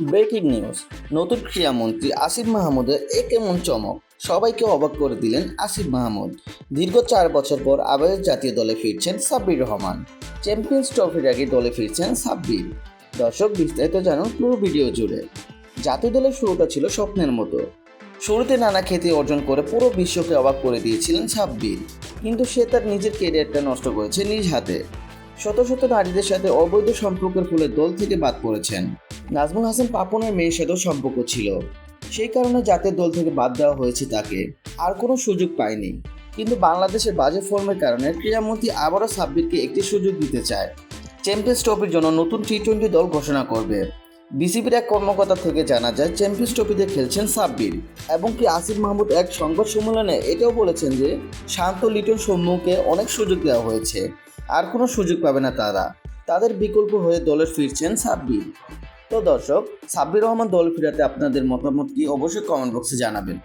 Breaking news. নতুন ক্রীড়ামন্ত্রী আসিফ মাহমুদের এ কেমন চমক? সবাইকে অবাক করে দিলেন আসিফ মাহমুদ। দীর্ঘ চার বছর পর আবার জাতীয় দলে ফিরছেন সাব্বির রহমান। চ্যাম্পিয়ন্স ট্রফির আগে দলে ফিরছেন সাব্বির। দর্শক বিস্তারিত জানুন পুরো ভিডিও জুড়ে। জাতীয় দলের শুরুটা ছিল স্বপ্নের মতো। শুরুতে নানা খ্যাতি অর্জন করে পুরো বিশ্বকে অবাক করে দিয়েছিলেন সাব্বির। কিন্তু সে তার নিজের ক্যারিয়ারটা নষ্ট করেছে নিজ হাতে। শত শত নারীদের সাথে অবৈধ সম্পর্কের ফলে দল থেকে বাদ পড়েছেন। নাজমুল হাসান পাপনের মেয়ের সাথেও সম্পর্ক ছিল। সেই কারণে জাতীয় দল থেকে বাদ দেওয়া হয়েছে তাকে। আর কোনো সুযোগ পায়নি। কিন্তু বাংলাদেশের বাজে ফর্মের কারণে ক্রীড়ামন্ত্রী আবারও সাব্বিরকে একটি সুযোগ দিতে চায়। চ্যাম্পিয়ন্স ট্রফির জন্য নতুন টি টোয়েন্টি দল ঘোষণা করবে। বিসিবির এক কর্মকর্তা থেকে জানা যায়, চ্যাম্পিয়ন্স ট্রফিতে খেলছেন সাব্বির। এবং কি আসিফ মাহমুদ এক সংবাদ সম্মেলনে এটাও বলেছেন যে, শান্ত লিটন সম্মুখে অনেক সুযোগ দেওয়া হয়েছে। আর কোনো সুযোগ পাবে না তারা। তাদের বিকল্প হয়ে দলে ফিরছেন সাব্বির। তো দর্শক সাব্বির রহমান দল ফিরাতে আপনাদের মতামত কি অবশ্যই কমেন্ট বক্সে জানাবেন।